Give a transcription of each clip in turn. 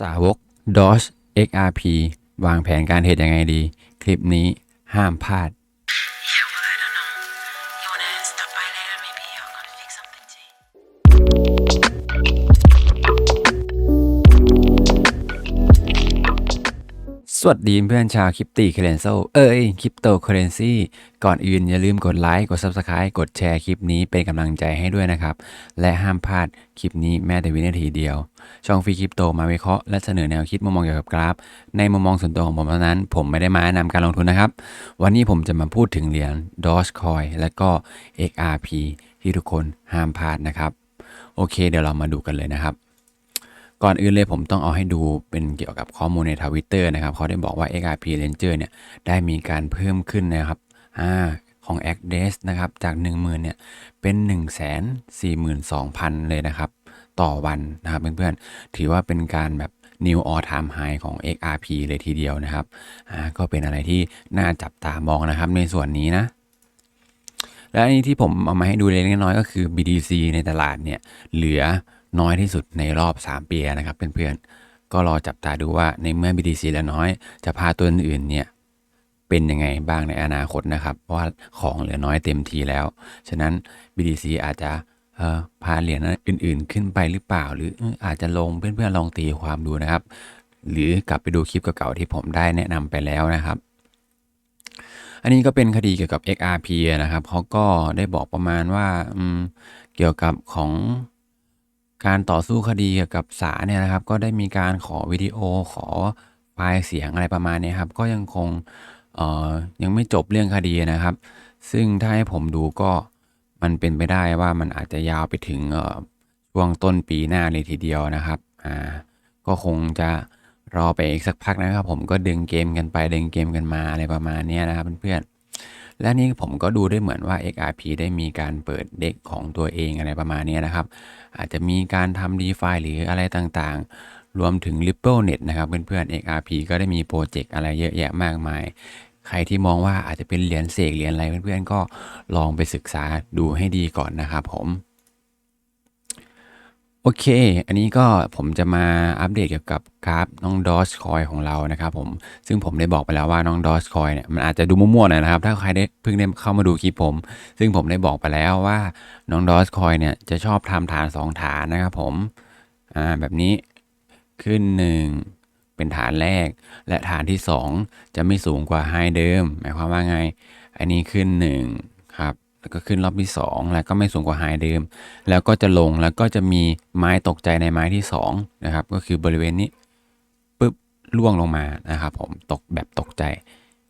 สาวก Doge XRP วางแผนการเทรดยังไงดี คลิปนี้ห้ามพลาด สวัสดีเพื่อนชาวคริปตีเคเรนโซเอ้ยคริปโตเคเรนซีก่อนอื่นอย่าลืมกดไลค์ กด Subscribe กดแชร์คลิปนี้เป็นกำลังใจให้ด้วยนะครับ และห้ามพลาดคลิปนี้แม้แต่วินาทีเดียว ช่องฟรีคริปโตมาวิเคราะห์และเสนอแนวคิดมุมมองเกี่ยวกับกราฟ ในมุมมองส่วนตัวของผมเท่านั้น ผมไม่ได้มาแนะนำการลงทุนนะครับ วันนี้ผมจะมาพูดถึงเหรียญ Dogecoin และก็ XRP ที่ทุกคนห้ามพลาดนะครับ โอเค เดี๋ยวเรามาดูกันเลยนะครับ ก่อนอื่นเลยผมต้องเอาให้ดูเป็นเกี่ยวกับข้อมูลในทวิตเตอร์นะครับเขาได้บอกว่า XRP Ranger เนี่ยได้มีการเพิ่มขึ้นนะครับอ่าของ a c d e s นะครับจาก 10,000เนี่ยเป็น 142,000 เลยนะครับ ต่อวันนะครับเพื่อนๆถือว่าเป็นการแบบ new all time high ของ XRP เลยทีเดียวนะครับอ่าก็เป็นอะไรที่น่าจับตามองนะครับในส่วนนี้นะและอันนี้ที่ผมเอามาให้ดูเล็กน้อยก็คือ BTC ในตลาดเนี่ยเหลือ น้อยที่สุดในรอบ 3 ปีนะครับเพื่อนๆ ก็รอจับตาดูว่าในเมื่อ BTC เหลือน้อยจะพาตัวอื่นๆเนี่ยเป็นยังไงบ้างในอนาคตนะครับ เพราะว่าของเหลือน้อยเต็มทีแล้ว ฉะนั้น BTC อาจจะพาเหรียญอื่น ๆ ขึ้นไปหรือเปล่า หรืออาจจะลงเพื่อนๆลองตีความดูนะครับ หรือกลับไปดูคลิปเก่าๆที่ผมได้แนะนำไปแล้วนะครับ อันนี้ก็เป็นคดีเกี่ยวกับ XRP นะครับเขาก็ได้บอกประมาณว่าเกี่ยวกับของ การต่อสู้คดีเกี่ยวกับศาลเนี่ยนะครับ ก็ได้มีการขอวิดีโอขอไฟล์เสียงอะไรประมาณเนี้ยครับ ก็ยังคงยังไม่จบเรื่องคดีนะครับ ซึ่งถ้าให้ผมดูก็มันเป็นไปได้ว่ามันอาจจะยาวไปถึงช่วงต้นปีหน้าเลยทีเดียวนะครับอ่าก็คงจะรอไปอีกสักพักนะครับ ผมก็ดึงเกมกันไปดึงเกมกันมาอะไรประมาณนี้นะครับเพื่อนๆ และนี่ผมก็ดูได้เหมือนว่า XRP ได้มีการเปิดเด็กของตัวเองอะไรประมาณนี้นะครับ อาจจะมีการทำ d e f าหรืออะไรต่างๆ รวมถึง RippleNet นะครับเพื่อนๆ XRP ก็ได้มีโปรเจกต์อะไรเยอะแยะมากมายใครที่มองว่าอาจจะเป็นเหรียญเสกเหรียญอะไรเพื่อนๆก็ลองไปศึกษาดูให้ดีก่อนนะครับผม โอเค อันนี้ก็ผมจะมาอัปเดตเกี่ยวกับกราฟน้อง Dogecoin ของเรานะครับผม ซึ่งผมได้บอกไปแล้วว่าน้อง Dogecoin เนี่ยมันอาจจะดูมั่วๆหน่อยนะครับ ถ้าใครได้เพิ่งได้เข้ามาดูคลิปผม ซึ่งผมได้บอกไปแล้วว่าน้อง Dogecoin เนี่ยจะชอบทำฐาน 2 ฐานนะครับผม อ่าแบบนี้ขึ้น 1 เป็นฐานแรก และฐานที่ 2 จะไม่สูงกว่าไฮเดิม หมายความว่าไง อันนี้ขึ้น 1 ครับ แล้วก็ขึ้นรอบที่ 2 แล้วก็ไม่สูงกว่าไฮเดิม แล้วก็จะลงแล้วก็จะมีไม้ตกใจในไม้ที่2นะครับก็คือบริเวณนี้ปุ๊บล่วงลงมานะครับผมตกแบบตกใจ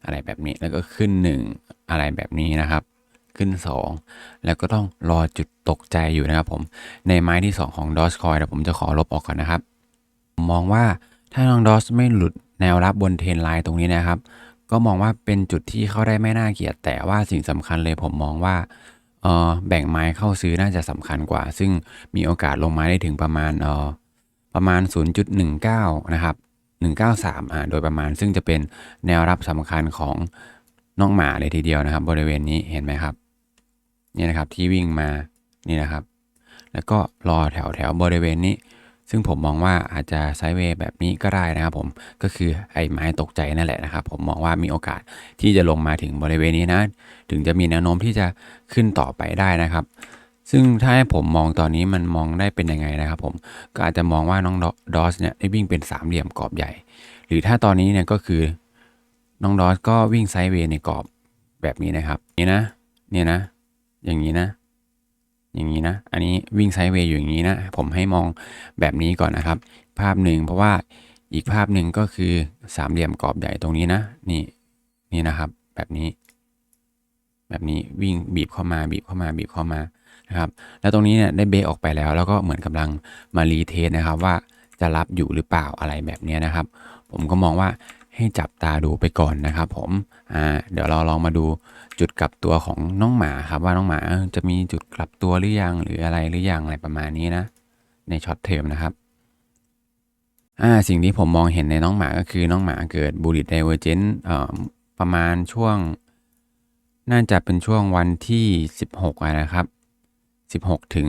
อะไรแบบนี้แล้วก็ขึ้น 1 อะไรแบบนี้นะครับขึ้น 2 แล้วก็ต้องรอจุดตกใจอยู่นะครับผมในไม้ที่ 2 ของ Dogecoin เดี๋ยวผมจะขอลบออกก่อนนะครับมมองว่าถ้าน้องดอสไม่หลุดแนวรับบนเทรนไลน์ตรงนี้นะครับ ก็มองว่าเป็นจุดที่เข้าได้ไม่น่าเกลียดแต่ว่าสิ่งสำคัญเลยผมมองว่าเออแบ่งไม้เข้าซื้อน่าจะสำคัญกว่า ซึ่งมีโอกาสลงไม้ได้ถึงประมาณเออประมาณ 0.19 นะครับ 193อ่าโดยประมาณซึ่งจะเป็นแนวรับสำคัญของน้องหมาเลยทีเดียวนะครับ บริเวณนี้เห็นไหมครับนี่นะครับที่วิ่งมานี่นะครับ แล้วก็รอแถวแถวบริเวณนี้ ซึ่งผมมองว่าอาจจะไซด์เวย์แบบนี้ก็ได้นะครับผมก็คือไอ้ไม้ตกใจนั่นแหละนะครับ ผมมองว่ามีโอกาสที่จะลงมาถึงบริเวณนี้นะ ถึงจะมีแนวโน้มที่จะขึ้นต่อไปได้นะครับ ซึ่งถ้าให้ผมมองตอนนี้มันมองได้เป็นยังไงนะครับ ผมก็อาจจะมองว่าน้องดอสเนี่ยได้วิ่งเป็นสามเหลี่ยมกรอบใหญ่ หรือถ้าตอนนี้เนี่ยก็คือน้องดอสก็วิ่งไซด์เวย์ในกรอบแบบนี้นะครับ นี่นะ เนี่ยนะ อย่างนี้นะ อย่างนี้นะ อันนี้วิ่งไซด์เวย์อยู่อย่างนี้นะ ผมให้มองแบบนี้ก่อนนะครับ ภาพหนึ่งเพราะว่าอีกภาพหนึ่งก็คือสามเหลี่ยมกรอบใหญ่ตรงนี้นะ นี่นี่นะครับ แบบนี้ แบบนี้วิ่งบีบเข้ามาบีบเข้ามาบีบเข้ามานะครับ แล้วตรงนี้เนี่ยได้เบออกไปแล้ว แล้วก็เหมือนกำลังมารีเทสนะครับ ว่าจะรับอยู่หรือเปล่าอะไรแบบนี้นะครับ ผมก็มองว่าให้จับตาดูไปก่อนนะครับ ผมอ่าเดี๋ยวเราลองมาดู จุดกลับตัวของน้องหมาครับว่าน้องหมาจะมีจุดกลับตัวหรือยังหรืออะไรหรือยังอะไรประมาณนี้นะ ในช็อตเทอมนะครับอ่าสิ่งที่ผมมองเห็นในน้องหมาก็คือน้องหมาเกิดบูริตไดเวอร์เจนเอ่อประมาณช่วง น่าจะเป็นช่วงวันที่ 16นะครับ 16 ถึง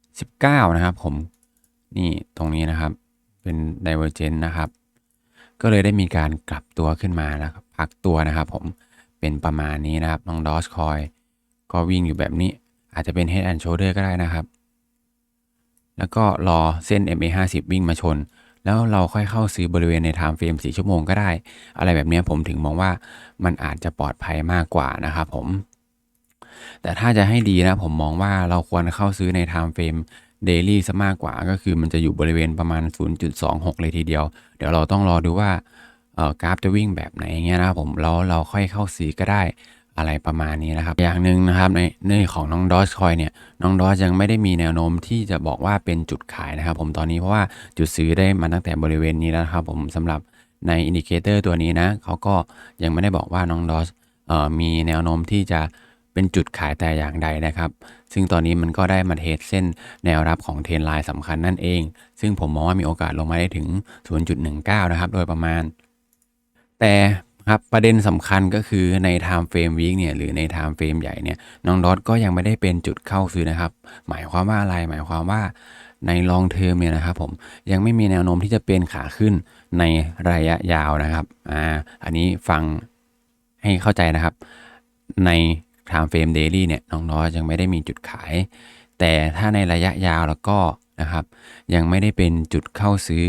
19 นะครับผมนี่ตรงนี้นะครับเป็น Divergent นะครับ ก็เลยได้มีการกลับตัวขึ้นมานะครับพักตัวนะครับผม เป็นประมาณนี้นะครับ น้องดอ g คอย ก็วิ่งอยู่แบบนี้ อาจจะเป็น Head and Shoulder ก็ได้นะครับ แล้วก็รอเส้น MA50 วิ่งมาชน แล้วเราค่อยเข้าซื้อบริเวณใน time frame 4ชั่วโมงก็ได้ อะไรแบบนี้ผมถึงมองว่ามันอาจจะปลอดภัยมากกว่านะครับผม แต่ถ้าจะให้ดีนะผมมองว่าเราควรเข้าซื้อใน time frame daily ซะมากกว่าก็คือมันจะอยู่บริเวณประมาณ 0.26 เลยทีเดียว เดี๋ยวเราต้องรอดูว่า กราฟจะวิ่งแบบไหนเงี้ยนะครับผมแล้วเราค่อยเข้าซื้อก็ได้อะไรประมาณนี้นะครับ อย่างหนึ่งนะครับในในของน้องดอ g คอยเนี่ยน้องดอ g ยังไม่ได้มีแนวโน้มที่จะบอกว่าเป็นจุดขายนะครับ ผมตอนนี้เพราะว่าจุดซื้อได้มาตั้งแต่บริเวณนี้แล้วครับ ผมสำหรับในอินดิเคเตอร์ตัวนี้นะเขาก็ยังไม่ได้บอกว่าน้องดอ g เอ่อมีแนวโน้มที่จะเป็นจุดขายแต่อย่างใดนะครับ ซึ่งตอนนี้มันก็ได้มาเทสเส้นแนวรับของเทรนไลน์สำคัญนั่นเอง ซึ่งผมมองว่ามีโอกาสลงมาได้ถึง 0.19 นะครับ โดยประมาณ แต่ครับประเด็นสำคัญก็คือใน time frame week เนี่ยหรือใน time frame ใหญ่เนี่ยน้องดอทก็ยังไม่ได้เป็นจุดเข้าซื้อนะครับ หมายความว่าอะไรหมายความว่าใน long term เนี่ยนะครับผมยังไม่มีแนวโน้มที่จะเป็นขาขึ้นในระยะยาวนะครับอ่าอันนี้ฟังให้เข้าใจนะครับ ใน time frame daily เนี่ยน้องดอทยังไม่ได้มีจุดขาย แต่ถ้าในระยะยาวแล้วก็นะครับ ยังไม่ได้เป็นจุดเข้าซื้อ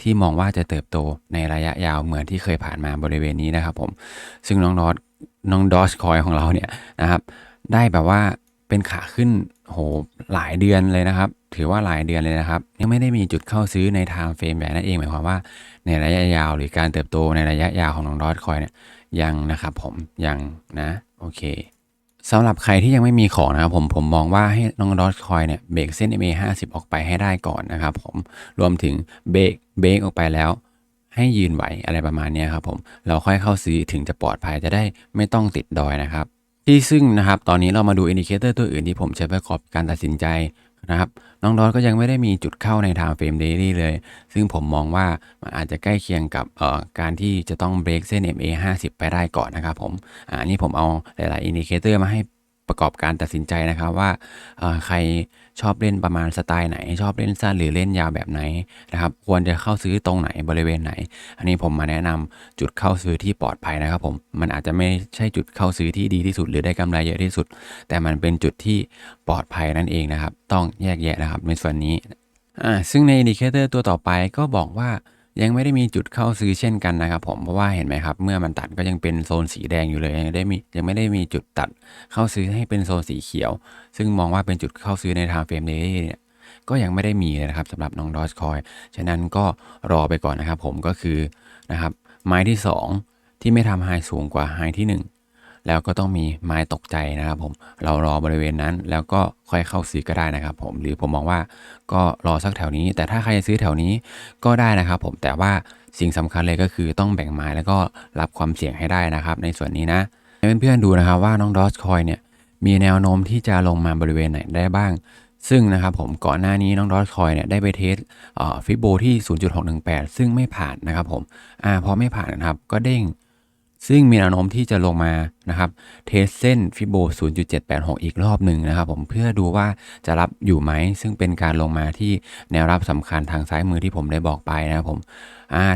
ที่มองว่าจะเติบโตในระยะยาวเหมือนที่เคยผ่านมาบริเวณนี้นะครับผมซึ่งน้องดอสน้องดอสคอยของเราเนี่ยนะครับ ได้แบบว่าเป็นขาขึ้นโหหลายเดือนเลยนะครับ ถือว่าหลายเดือนเลยนะครับยังไม่ได้มีจุดเข้าซื้อใน time frame แบบนั้นเองหมายความว่า ในระยะยาวหรือการเติบโตในระยะยาวของน้องดอสคอยเนี่ยยังนะครับผมยังนะโอเค สำหรับใครที่ยังไม่มีของนะครับผมผมมองว่าให้น้องดอทคอยเนี่ยเบรกเส้น MA 50 ออกไปให้ได้ก่อนนะครับผมรวมถึงเบรกเบรกออกไปแล้ว ให้ยืนไหวอะไรประมาณนี้ครับผมเราค่อยเข้าซื้อถึงจะปลอดภัยจะได้ไม่ต้องติดดอยนะครับที่ซึ่งนะครับตอนนี้เรามาดูอินดิเคเตอร์ตัวอื่นที่ผมใช้ประกอบการตัดสินใจ นะครับน้องดอทก็ยังไม่ได้มีจุดเข้าใน time frame daily เลย ซึ่งผมมองว่ามันอาจจะใกล้เคียงกับการที่จะต้องเบรกเส้น MA 50 ไปได้ก่อนนะครับผมอันนี้ผมเอาหลาย ๆ อินดิเคเตอร์มาให้ ประกอบการตัดสินใจนะครับว่าใครชอบเล่นประมาณสไตล์ไหน ชอบเล่นสั้นหรือเล่นยาวแบบไหนนะครับ ควรจะเข้าซื้อตรงไหนบริเวณไหน อันนี้ผมมาแนะนำจุดเข้าซื้อที่ปลอดภัยนะครับ ผมมันอาจจะไม่ใช่จุดเข้าซื้อที่ดีที่สุด หรือได้กำไรเยอะที่สุด แต่มันเป็นจุดที่ปลอดภัยนั่นเองนะครับ ต้องแยกแยะนะครับในส่วนนี้อ่าซึ่งในอินดิเคเตอร์ตัวต่อไปก็บอกว่า ยังไม่ได้มีจุดเข้าซื้อเช่นกันนะครับผมเพราะว่าเห็นไหมครับเมื่อมันตัดก็ยังเป็นโซนสีแดงอยู่เลยยังได้มียังไม่ได้มีจุดตัดเข้าซื้อให้เป็นโซนสีเขียว ซึ่งมองว่าเป็นจุดเข้าซื้อในทางเฟรมเดย์เนี่ยก็ยังไม่ได้มีเลยนะครับสำหรับน้องดอชคอยฉะนั้นก็รอไปก่อนนะครับผมก็คือนะครับไม้ที่ 2 ที่ไม่ทำไฮสูงกว่าไฮที่ 1 แล้วก็ต้องมีไม้ตกใจนะครับผมเรารอบริเวณนั้นแล้วก็ค่อยเข้าซื้อก็ได้นะครับผมหรือผมมองว่าก็รอสักแถวนี้ แต่ถ้าใครจะซื้อแถวนี้ก็ได้นะครับผมแต่ว่าสิ่งสำคัญเลยก็คือต้องแบ่งไม้แล้วก็รับความเสี่ยงให้ได้นะครับ ในส่วนนี้นะให้เพื่อนๆดูนะครับว่าน้องดอ g คอยเนี่ยมีแนวโน้มที่จะลงมาบริเวณไหนได้บ้าง ซึ่งนะครับผมก่อนหน้านี้น้องดอ g คอยเนี่ยได้ไปเทสฟิโบที่ 0.618 ซึ่งไม่ผ่านนะครับผมอ่าพอไม่ผ่านนะครับก็เด้ง ซึ่งมีแนวโน้มที่จะลงมานะครับเทสเส้นฟิโบ 0.786 อีกรอบหนึ่งนะครับผมเพื่อดูว่าจะรับอยู่ไหม ซึ่งเป็นการลงมาที่แนวรับสำคัญทางซ้ายมือที่ผมได้บอกไปนะครับผม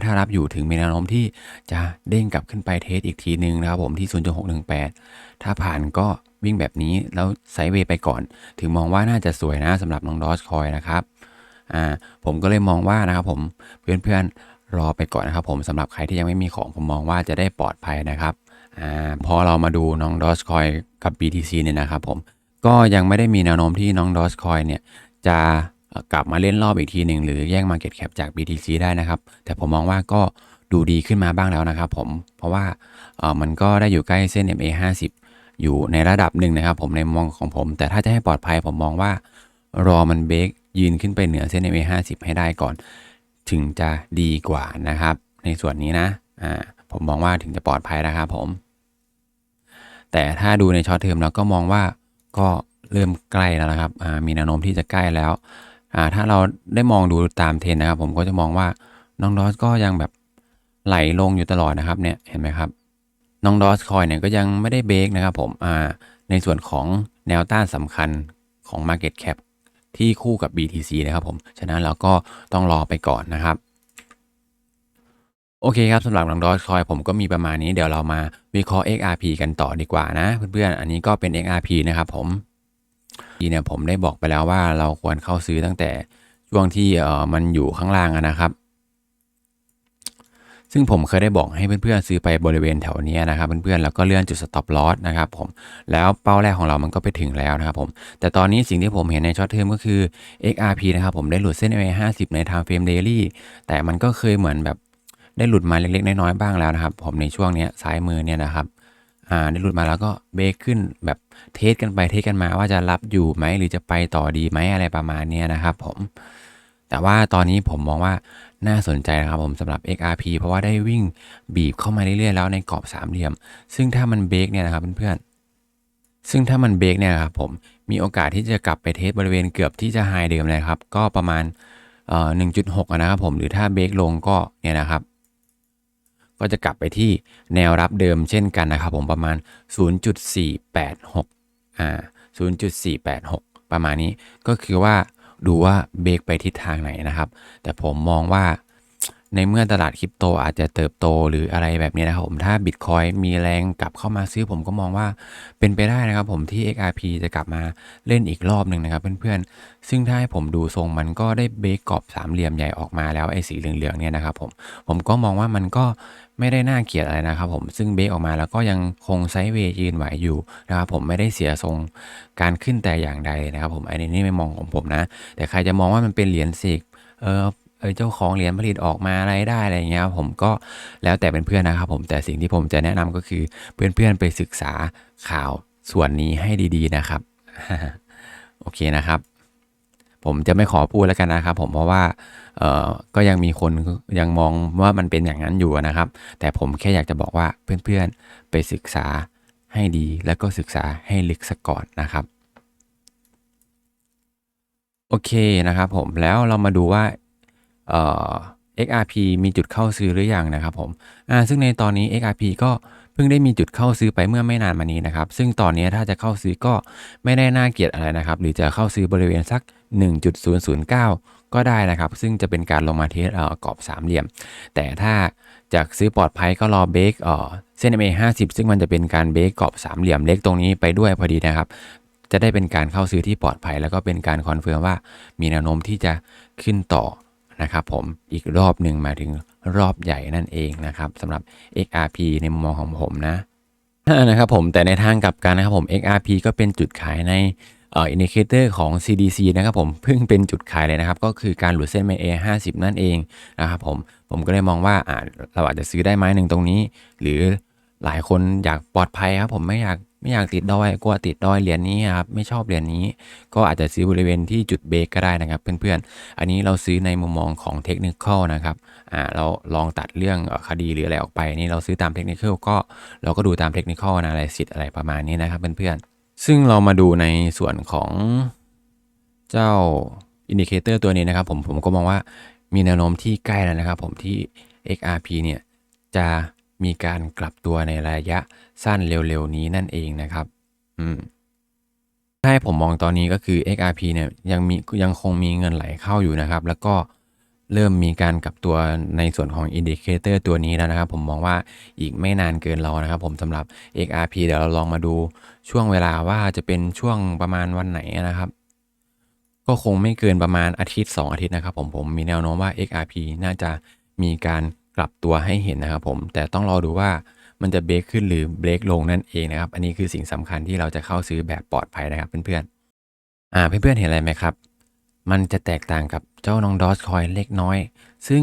ถ้ารับอยู่ถึงมีแนวโน้มที่จะเด้งกลับขึ้นไปเทสอีกทีหนึ่งนะครับผมที่ 0.618 ถ้าผ่านก็วิ่งแบบนี้แล้วไซด์เวย์ไปก่อน ถึงมองว่าน่าจะสวยนะสำหรับน้องดอ g คอยนะครับผมก็เลยมองว่านะครับผมเพื่อนๆ รอไปก่อนนะครับผมสำหรับใครที่ยังไม่มีของผมมองว่าจะได้ปลอดภัยนะครับอพอเรามาดูน้องดอ g คอยกับ BTC เนี่ยนะครับผมก็ยังไม่ได้มีแนวโน้มที่น้องดอ g คอยเนี่ยจะกลับมาเล่นรอบอีกทีหนึ่งหรือแย่ง Market Cap จาก BTC ได้นะครับ แต่ผมมองว่าก็ดูดีขึ้นมาบ้างแล้วนะครับผมเพราะว่ามันก็ได้อยู่ใกล้เส้น MA 50 อยู่ในระดับหนึ่งนะครับผมในมุมมองของผม แต่ถ้าจะให้ปลอดภัยผมมองว่ารอมันเบรกยืนขึ้นไปเหนือเส้น MA 50 ให้ได้ก่อน ถึงจะดีกว่านะครับ ในส่วนนี้นะอ่าผมมองว่าถึงจะปลอดภัยนะครับผม แต่ถ้าดูในช็อตเทอมเราก็มองว่าก็เริ่มใกล้แล้วนะครับมีแนวโน้มที่จะใกล้แล้ว ถ้าเราได้มองดูตามเทรนนะครับ ผมก็จะมองว่าน้องดอสก็ยังแบบไหลลงอยู่ตลอดนะครับเนี่ยเห็นไหมครับน้องดอสคอยเนี่ยก็ยังไม่ได้เบรกนะครับผมในส่วนของแนวต้านสำคัญของ Market Cap ที่คู่กับ BTC นะครับผม ฉะนั้นเราก็ต้องรอไปก่อนนะครับ โอเคครับสำหรับหลังดอทคอยผมก็มีประมาณนี้เดี๋ยวเรามาวิเคราะห์ XRP กันต่อดีกว่านะ เพื่อนๆ อันนี้ก็เป็น XRP นะครับผมทีเนี่ยผมได้บอกไปแล้วว่าเราควรเข้าซื้อตั้งแต่ช่วงที่เออมันอยู่ข้างล่างนะครับ ซึ่งผมเคยได้บอกให้เพื่อนๆซื้อไปบริเวณแถวเนี้ยนะครับเพื่อนๆแล้วก็เลื่อนจุด stop loss นะครับผมแล้วเป้าแรกของเรามันก็ไปถึงแล้วนะครับผมแต่ตอนนี้สิ่งที่ผมเห็นในช็อตเทอมก็คือ XRP นะครับผมได้หลุดเส้น MA 50 ใน time frame daily แต่มันก็เคยเหมือนแบบได้หลุดมาเล็กๆน้อยๆบ้างแล้วนะครับ ผมในช่วงเนี้ยซ้ายมือเนี่ยนะครับอ่าได้หลุดมาแล้วก็เบรกขึ้นแบบเทสกันไปเทสกันมาว่าจะรับอยู่ไหมหรือจะไปต่อดีไหมอะไรประมาณเนี้ยนะครับผมแต่ว่าตอนนี้ผมมองว่า น่าสนใจนะครับผมสำหรับ XRP เพราะว่าได้วิ่งบีบเข้ามาเรื่อยๆ แล้วในกรอบสามเหลี่ยม ซึ่งถ้ามันเบรกเนี่ยนะครับเพื่อนๆซึ่งถ้ามันเบรกเนี่ยครับผมมีโอกาสที่จะกลับไปเทสบริเวณเกือบที่จะไฮเดิมเลยครับก็ประมาณเอ่อ1.6อะนะครับผมหรือถ้าเบรกลงก็เนี่ยนะครับก็จะกลับไปที่แนวรับเดิมเช่นกันนะครับผมประมาณ 0.486อ่า0.486 ประมาณนี้ก็คือว่า ดูว่าเบรกไปทิศทางไหนนะครับ แต่ผมมองว่า ในเมื่อตลาดคริปโตอาจจะเติบโตหรืออะไรแบบนี้นะครับผมถ้าบิตคอยมีแรงกลับเข้ามาซื้อผมก็มองว่าเป็นไปได้นะครับผมที่ XRP จะกลับมาเล่นอีกรอบหนึ่งนะครับเพื่อนๆ ซึ่งถ้าให้ผมดูทรงมันก็ได้เบรกกรอบสามเหลี่ยมใหญ่ออกมาแล้วไอ้สีเหลืองๆเนี่ยนะครับผมผมก็มองว่ามันก็ไม่ได้น่าเกลียดอะไรนะครับผมซึ่งเบรกออกมาแล้วก็ยังคงไซด์เวย์ยืนไหวอยู่นะครับผมไม่ได้เสียทรงการขึ้นแต่อย่างใดนะครับผมอันนี้นี่ไม่มองของผมนะ แต่ใครจะมองว่ามันเป็นเหรียญเสกเออ เออเจ้าของเหรียญผลิตออกมาอะไรได้อะไรเงี้ยผมก็แล้วแต่เป็นเพื่อนนะครับผมแต่สิ่งที่ผมจะแนะนำก็คือเพื่อนๆไปศึกษาข่าวส่วนนี้ให้ดีๆนะครับ โอเคนะครับ ผมจะไม่ขอพูดแล้วกันนะครับ ผมเพราะว่าเออก็ยังมีคนยังมองว่ามันเป็นอย่างนั้นอยู่นะครับ แต่ผมแค่อยากจะบอกว่าเพื่อนๆไปศึกษาให้ดีแล้วก็ศึกษาให้ลึกสักก่อนนะครับ โอเคนะครับผมแล้วเรามาดูว่า XRP มีจุดเข้าซื้อหรือยังนะครับผมอ่าซึ่งในตอนนี้ XRP ก็เพิ่งได้มีจุดเข้าซื้อไปเมื่อไม่นานมานี้นะครับ ซึ่งตอนนี้ถ้าจะเข้าซื้อก็ไม่ได้น่าเกลียดอะไรนะครับ หรือจะเข้าซื้อบริเวณสัก 1.009 ก็ได้นะครับ ซึ่งจะเป็นการลงมาเทสเอ่อกรอบสามเหลี่ยม แต่ถ้าจากซื้อปลอดภัยก็รอเบรกเอ่อเส้น MA 50 ซึ่งมันจะเป็นการเบรกกรอบสามเหลี่ยมเล็กตรงนี้ไปด้วยพอดีนะครับ จะได้เป็นการเข้าซื้อที่ปลอดภัย แล้วก็เป็นการคอนเฟิร์มว่ามีแนวโน้มที่จะขึ้นต่อ นะครับผมอีกรอบหนึ่งมาถึงรอบใหญ่นั่นเองนะครับสำหรับ XRP ในมุมมองของผมนะนะครับผมแต่ในทางกลับกันนะครับผม XRP ก็เป็นจุดขายในอินดิเคเตอร์ของ CDC นะครับผมเพิ่งเป็นจุดขายเลยนะครับ ก็คือการหลุดเส้น MA 50 นั่นเองนะครับผมผมก็เลยมองว่าอ่าเราอาจจะซื้อได้ไม้หนึ่งตรงนี้ หรือหลายคนอยากปลอดภัยครับผมไม่อยาก ไม่อยากติดดอยกลัวติดดอยเหรียญนี้ครับไม่ชอบเหรียญนี้ ก็อาจจะซื้อบริเวณที่จุดเบรกก็ได้นะครับ เพื่อนๆ อันนี้เราซื้อในมุมมองของเทคนิคอลนะครับอ่าเราลองตัดเรื่องคดีหรืออะไรออกไปนี่เราซื้อตามเทคนิคก็เราก็ดูตามเทคนิคอลอะไรสิทธิ์อะไรประมาณนี้นะครับเพื่อนๆซึ่งเรามาดูในส่วนของเจ้าอินดิเคเตอร์ตัวนี้นะครับผมผมก็มองว่ามีแนวโน้มที่ใกล้แล้วนะครับผมที่ XRP เนี่ยจะ มีการกลับตัวในระยะสั้นเร็วๆนี้นั่นเองนะครับ อืมถ้าให้ผมมองตอนนี้ก็คือ XRP เนี่ยยังมียังคงมีเงินไหลเข้าอยู่นะครับ แล้วก็เริ่มมีการกลับตัวในส่วนของอินดิเคเตอร์ตัวนี้แล้วนะครับ ผมมองว่าอีกไม่นานเกินรอนะครับ ผมสำหรับ XRP เดี๋ยวเราลองมาดูช่วงเวลาว่าจะเป็นช่วงประมาณวันไหนนะครับ ก็คงไม่เกินประมาณอาทิตย์ 2 อาทิตย์นะครับ ผมผมมีแนวโน้มว่า XRP น่าจะมีการ กลับตัวให้เห็นนะครับผม แต่ต้องรอดูว่ามันจะเบรกขึ้นหรือเบรกลงนั่นเองนะครับ อันนี้คือสิ่งสำคัญที่เราจะเข้าซื้อแบบปลอดภัยนะครับเพื่อนๆอ่าเพื่อนๆเห็นอะไรไหมครับ มันจะแตกต่างกับเจ้าน้องดอสคอยเล็กน้อย ซึ่ง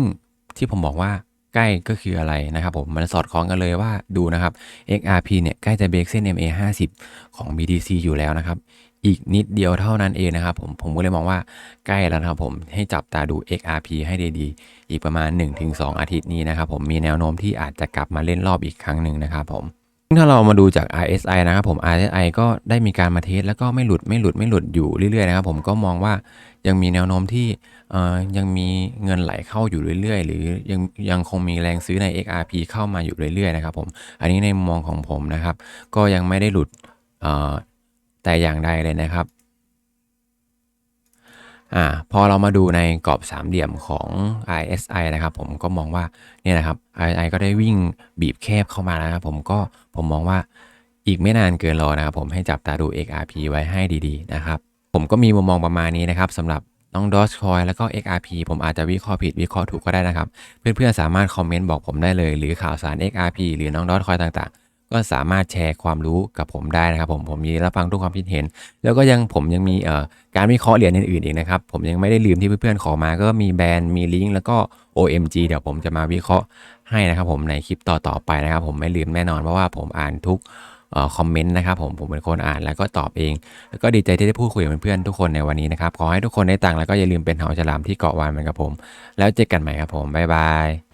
ที่ผมบอกว่า ใกล้ก็คืออะไรนะครับผมมันสอดคล้องกันเลยว่าดูนะครับ XRP เนี่ยใกล้จะเบรกเส้น MA 50 ของ BTC อยู่แล้วนะครับ อีกนิดเดียวเท่านั้นเองนะครับผมผมก็เลยมองว่าใกล้แล้วนะครับผมให้จับตาดู XRP ให้ดีๆอีกประมาณ 1-2 อาทิตย์นี้นะครับผมมีแนวโน้มที่อาจจะกลับมาเล่นรอบอีกครั้งหนึ่งนะครับผม งถ้าเรามาดูจาก RSI นะครับผม RSI ก็ได้มีการมาเทสแล้วก็ไม่หลุดไม่หลุดไม่หลุดอยู่เรื่อยๆนะครับผมก็มองว่ายังมีแนวโน้มที่ยังมีเงินไหลเข้าอยู่เรื่อยๆ หรือยังยังคงมีแรงซื้อใน XRP เข้ามาอยู่เรื่อยๆนะครับผมอันนี้ในมุมมองของผมนะครับ ก็ยังไม่ได้หลุดแต่อย่างใดเลยนะครับ อ่าพอเรามาดูในกรอบสามเหลี่ยมของ RSI นะครับ ผมก็มองว่าเนี่ยนะครับ RSI ก็ได้วิ่งบีบแคบเข้ามาแล้วครับผมก็ผมมองว่าอีกไม่นานเกินรอนะครับ ผมให้จับตาดู XRP ไว้ให้ดีๆนะครับ ผมก็มีมุมมองประมาณนี้นะครับสำหรับน้อง Dogecoin แล้วก็ XRP ผมอาจจะวิเคราะห์ผิดวิเคราะห์ถูกก็ได้นะครับ เพื่อนๆสามารถคอมเมนต์บอกผมได้เลย หรือข่าวสาร XRP หรือน้อง Dogecoin ต่างๆ ก็สามารถแชร์ความรู้กับผมได้นะครับ ผมผมยินดีรับฟังทุกความคิดเห็น แล้วก็ยังผมยังมีเอ่อการวิเคราะห์เหรียญอื่นๆอีกนะครับ ผมยังไม่ได้ลืมที่เพื่อนๆขอมา ก็มีแบรนด์มีลิงก์แล้วก็ OMG เดี๋ยวผมจะมาวิเคราะห์ให้นะครับผมในคลิปต่อๆไปนะครับ ผมไม่ลืมแน่นอนเพราะว่าผมอ่านทุกเอ่อคอมเมนต์นะครับผมผมเป็นคนอ่านแล้วก็ตอบเอง แล้วก็ดีใจที่ได้พูดคุยกับเพื่อนๆทุกคนในวันนี้นะครับ ขอให้ทุกคนได้ตังค์แล้วก็อย่าลืมเป็นเหาฉลามที่เกาะวานเหมือนกับผม แล้วเจอกันใหม่ครับผมบ๊ายบาย